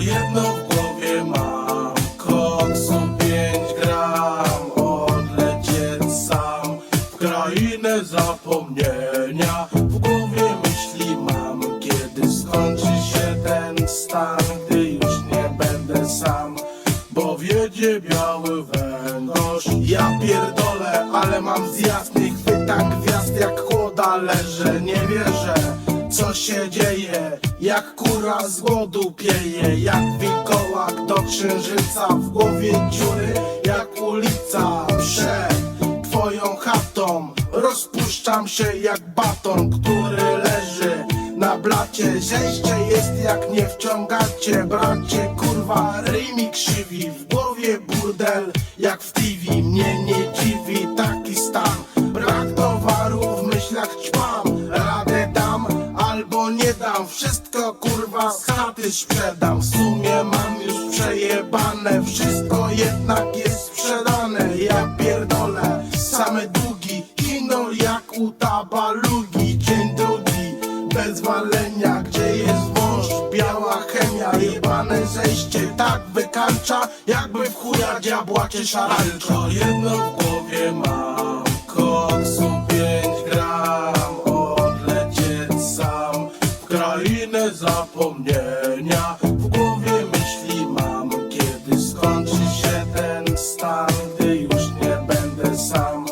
Jedno w głowie mam. Koksu 5 gram Odlecieć sam. W krainę zapomnienia W głowie myśli mam. Kiedy skończy się ten stan Gdy już nie będę sam. Bo wiedzie biały węgorz. Ja pierdolę, ale mam zjazd Nie chwytam gwiazd jak chłoda Leżę, nie wierzę co się dzieje? Jak kura z głodu pieje? Jak wilkołak do księżyca W głowie dziury? Jak ulica Przed twoją chatą? Rozpuszczam się jak baton Który leży na blacie. Zejście jest jak nie wciągacie Bracie kurwa. Ryj krzywi W głowie burdel jak w TV Mnie nie dziwi taki z chaty sprzedam W sumie mam już przejebane. Wszystko jednak jest sprzedane Ja pierdolę. Same długi Kino jak u tabalugi. Dzień drugi bez walenia Gdzie jest wąż, biała chemia Jebane zejście tak wykańcza Jakby w chuja diabła cię szaralcza Tylko jedno w głowie mam Koksu krainę zapomnienia. W głowie myśli mam Kiedy skończy się ten stan Gdy już nie będę sam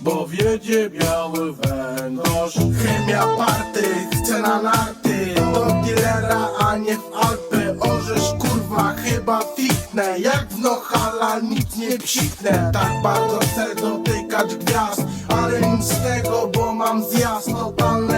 Bo wiedzie biały węgorz. Chemia party, chcę na narty Do dealera, a nie w Alpy. Orzesz kurwa, chyba fiknę Jak w Nohala nic nie psiknę. Tak bardzo chcę dotykać gwiazd Ale nic z tego, bo mam zjazd mega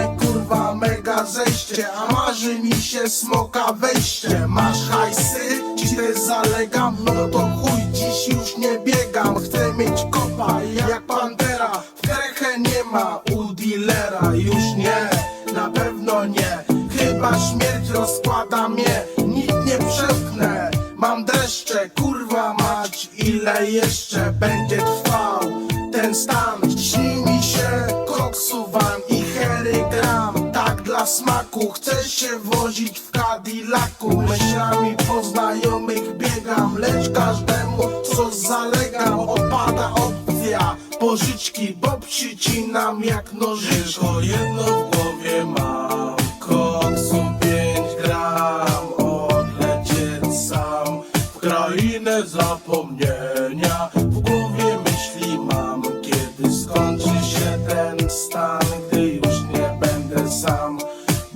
zejście A marzy mi się smoka wejście. Masz hajsy, ci też zalegam? No to chuj, dziś już nie biegam. Chcę mieć kopa, jak pantera. W krechę nie ma u dealera. Już nie, na pewno nie. Chyba śmierć rozkłada mnie. Nic nie przepchnę. Mam dreszcze, kurwa mać Ile jeszcze będzie trwał ten stan. Śni mi się smaku. Chcę się wozić w Cadillacu. Myślami po znajomych biegam Lecz każdemu co zalegam Opada opcja. Pożyczki Bo przycinam jak nożyczki Tylko jedno w głowie mam Koksu 5 gram. Odlecieć sam W krainę zapomnienia. W głowie myśli mam Kiedy skończy się ten stan Gdy już nie będę sam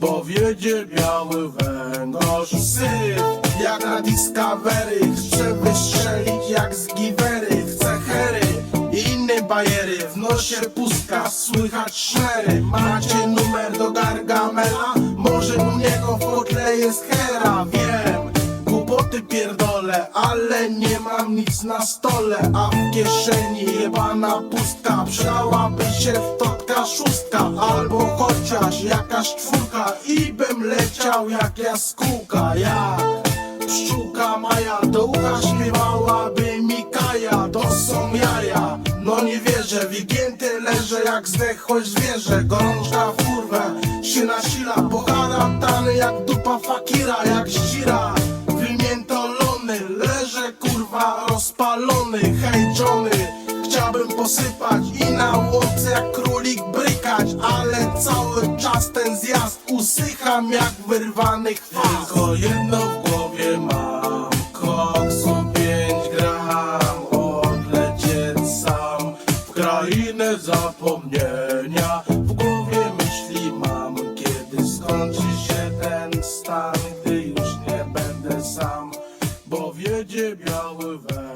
Bo wiedzie biały węgorz Syf. Jak na Discovery Chcę wystrzelić jak z Givery. Chcę hery i inne bajery. W nosie pustka, słychać szmery Macie numer do Gargamela? Może u niego w kotle jest hera głupoty pierdolę Ale nie mam nic na stole A w kieszeni jebana pustka. Przydałaby się w totka szóstka Albo chociaż jakaś czwórka I bym leciał jak jaskółka. Jak pszczółka Maja Do ucha śpiewałaby Mikaja To są jaja No nie wierzę, wygięty leżę jak zdechłe zwierzę. Gorączka w kurwę się nasila Poharatany jak dupa rozpalony Hej Johnny, chciałbym posypać I na łodce jak królik brykać Ale cały czas ten zjazd usycham jak wyrwany chwast. Tylko jedno w głowie mam Koksu pięć gram. Odlecieć sam w krainę zapomnienia. yavru ver.